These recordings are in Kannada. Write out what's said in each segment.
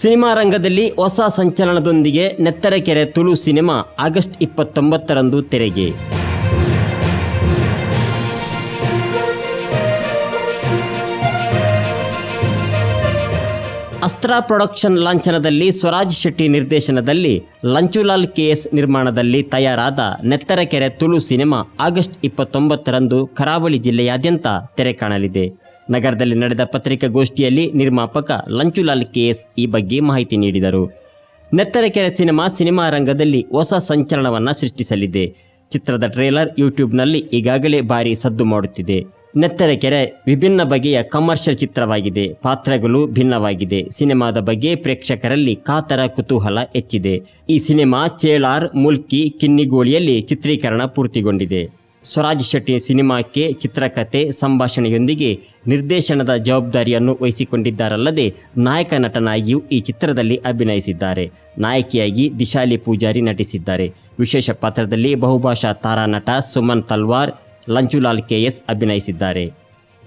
ಸಿನಿಮಾ ರಂಗದಲ್ಲಿ ಹೊಸ ಸಂಚಲನದೊಂದಿಗೆ ನೆತ್ತರಕೆರೆ ತುಳು ಸಿನಿಮಾ ಆಗಸ್ಟ್ ಇಪ್ಪತ್ತೊಂಬತ್ತರಂದು ತೆರೆಗೆ. ಅಸ್ತ್ರ ಪ್ರೊಡಕ್ಷನ್ ಲಾಂಛನದಲ್ಲಿ ಸ್ವರಾಜ್ ಶೆಟ್ಟಿ ನಿರ್ದೇಶನದಲ್ಲಿ ಲಂಚುಲಾಲ್ ಕೆಎಸ್ ನಿರ್ಮಾಣದಲ್ಲಿ ತಯಾರಾದ ನೆತ್ತರಕೆರೆ ತುಳು ಸಿನಿಮಾ ಆಗಸ್ಟ್ ಇಪ್ಪತ್ತೊಂಬತ್ತರಂದು ಕರಾವಳಿ ಜಿಲ್ಲೆಯಾದ್ಯಂತ ತೆರೆ ಕಾಣಲಿದೆ. ನಗರದಲ್ಲಿ ನಡೆದ ಪತ್ರಿಕಾಗೋಷ್ಠಿಯಲ್ಲಿ ನಿರ್ಮಾಪಕ ಲಂಚುಲಾಲ್ ಕೆಎಸ್ ಈ ಬಗ್ಗೆ ಮಾಹಿತಿ ನೀಡಿದರು. ನೆತ್ತರಕೆರೆ ಸಿನಿಮಾ ಸಿನಿಮಾ ರಂಗದಲ್ಲಿ ಹೊಸ ಸಂಚಲನವನ್ನು ಸೃಷ್ಟಿಸಲಿದೆ. ಚಿತ್ರದ ಟ್ರೇಲರ್ ಯೂಟ್ಯೂಬ್ನಲ್ಲಿ ಈಗಾಗಲೇ ಭಾರಿ ಸದ್ದು ಮಾಡುತ್ತಿದೆ. ನೆತ್ತರಕೆರೆ ವಿಭಿನ್ನ ಬಗೆಯ ಕಮರ್ಷಿಯಲ್ ಚಿತ್ರವಾಗಿದೆ. ಪಾತ್ರಗಳು ಭಿನ್ನವಾಗಿದೆ. ಸಿನಿಮಾದ ಬಗ್ಗೆ ಪ್ರೇಕ್ಷಕರಲ್ಲಿ ಕಾತರ ಕುತೂಹಲ ಹೆಚ್ಚಿದೆ. ಈ ಸಿನಿಮಾ ಚೇಳಾರ್, ಮುಲ್ಕಿ, ಕಿನ್ನಿಗೋಳಿಯಲ್ಲಿ ಚಿತ್ರೀಕರಣ ಪೂರ್ತಿಗೊಂಡಿದೆ. ಸ್ವರಾಜ್ ಶೆಟ್ಟಿ ಸಿನಿಮಾಕ್ಕೆ ಚಿತ್ರಕಥೆ ಸಂಭಾಷಣೆಯೊಂದಿಗೆ ನಿರ್ದೇಶನದ ಜವಾಬ್ದಾರಿಯನ್ನು ವಹಿಸಿಕೊಂಡಿದ್ದಾರಲ್ಲದೆ ನಾಯಕ ನಟನಾಗಿಯೂ ಈ ಚಿತ್ರದಲ್ಲಿ ಅಭಿನಯಿಸಿದ್ದಾರೆ. ನಾಯಕಿಯಾಗಿ ದಿಶಾಲಿ ಪೂಜಾರಿ ನಟಿಸಿದ್ದಾರೆ. ವಿಶೇಷ ಪಾತ್ರದಲ್ಲಿ ಬಹುಭಾಷಾ ತಾರಾ ನಟ ಸುಮನ್ ತಲ್ವಾರ್, ಲಂಚುಲಾಲ್ ಕೆ ಎಸ್ ಅಭಿನಯಿಸಿದ್ದಾರೆ.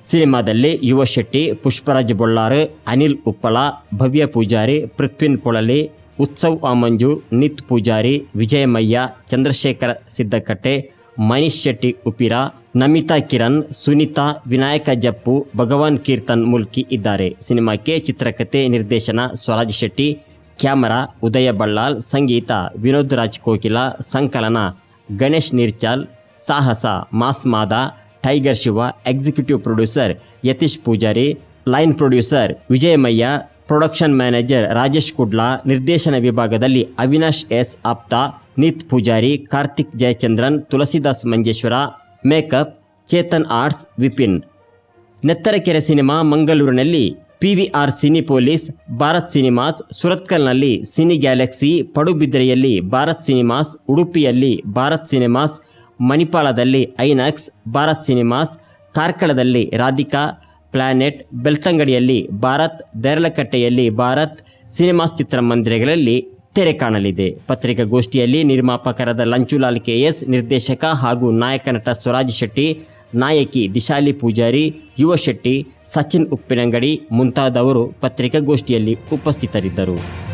ಸಿನಿಮಾದಲ್ಲಿ ಯುವ ಶೆಟ್ಟಿ, ಪುಷ್ಪರಾಜ್ ಬೊಳ್ಳಾರ್, ಅನಿಲ್ ಉಪ್ಪಳ, ಭವ್ಯ ಪೂಜಾರಿ, ಪೃಥ್ವಿನ್ ಪೊಳಲಿ, ಉತ್ಸವ್ ಆಮಂಜು, ನಿತ್ ಪೂಜಾರಿ, ವಿಜಯಮಯ್ಯ, ಚಂದ್ರಶೇಖರ ಸಿದ್ದಕಟ್ಟೆ ಮನೀಶ್ ಶೆಟ್ಟಿ, ಉಪಿರ, ನಮಿತಾ ಕಿರಣ್, ಸುನೀತಾ, ವಿನಾಯಕ ಜಪ್ಪು, ಭಗವಾನ್ ಕೀರ್ತನ್ ಮುಲ್ಕಿ ಇದ್ದಾರೆ. ಸಿನಿಮಾಕ್ಕೆ ಚಿತ್ರಕಥೆ ನಿರ್ದೇಶನ ಸ್ವರಾಜ್ ಶೆಟ್ಟಿ, ಕ್ಯಾಮರಾ ಉದಯ ಬಳ್ಳಾಲ್ ಸಂಗೀತ ವಿನೋದ್ ರಾಜ್ ಕೋಕಿಲ, ಸಂಕಲನ ಗಣೇಶ್ ನಿರ್ಚಾಲ್, ಸಾಹಸ Mass Mada, Tiger Shiva, executive producer Yatish Poojari, line producer Vijayamayya, production manager Rajesh Kudla, ನಿರ್ದೇಶನ ವಿಭಾಗದಲ್ಲಿ Avinash S Aptha Nith Poojari Karthik Jayachandran, Tulasidas Manjeshwara, makeup Chetan arts Vipin. Nettarakere cinema ಮಂಗಳೂರಿನಲ್ಲಿ PVR Cinepolis, Bharat cinemas, ಸುರತ್ಕಲ್ನಲ್ಲಿ ಸಿನಿ ಗ್ಯಾಲಕ್ಸಿ, ಪಡುಬಿದ್ರೆಯಲ್ಲಿ ಭಾರತ್ ಸಿನಿಮಾಸ್, ಉಡುಪಿಯಲ್ಲಿ ಭಾರತ್ ಸಿನಿಮಾಸ್, ಮಣಿಪಾಲದಲ್ಲಿ ಐನಾಕ್ಸ್, ಭಾರತ್ ಸಿನಿಮಾಸ್, ಕಾರ್ಕಳದಲ್ಲಿ ರಾಧಿಕಾ, ಪ್ಲಾನೆಟ್, ಬೆಳ್ತಂಗಡಿಯಲ್ಲಿ ಭಾರತ್ ದೇರಳಕಟ್ಟೆಯಲ್ಲಿ ಭಾರತ್, ಸಿನಿಮಾಸ್ ಚಿತ್ರಮಂದಿರಗಳಲ್ಲಿ ತೆರೆ ಕಾಣಲಿದೆ. ಪತ್ರಿಕಾಗೋಷ್ಠಿಯಲ್ಲಿ ನಿರ್ಮಾಪಕರಾದ ಲಂಚುಲಾಲ್ ಕೆಎಸ್ ನಿರ್ದೇಶಕ ಹಾಗೂ ನಾಯಕ ನಟ ಸ್ವರಾಜ್ ಶೆಟ್ಟಿ, ನಾಯಕಿ ದಿಶಾಲಿ ಪೂಜಾರಿ, ಯುವ ಶೆಟ್ಟಿ, ಸಚಿನ್ ಉಪ್ಪಿನಂಗಡಿ ಮುಂತಾದವರು ಪತ್ರಿಕಾಗೋಷ್ಠಿಯಲ್ಲಿ ಉಪಸ್ಥಿತರಿದ್ದರು.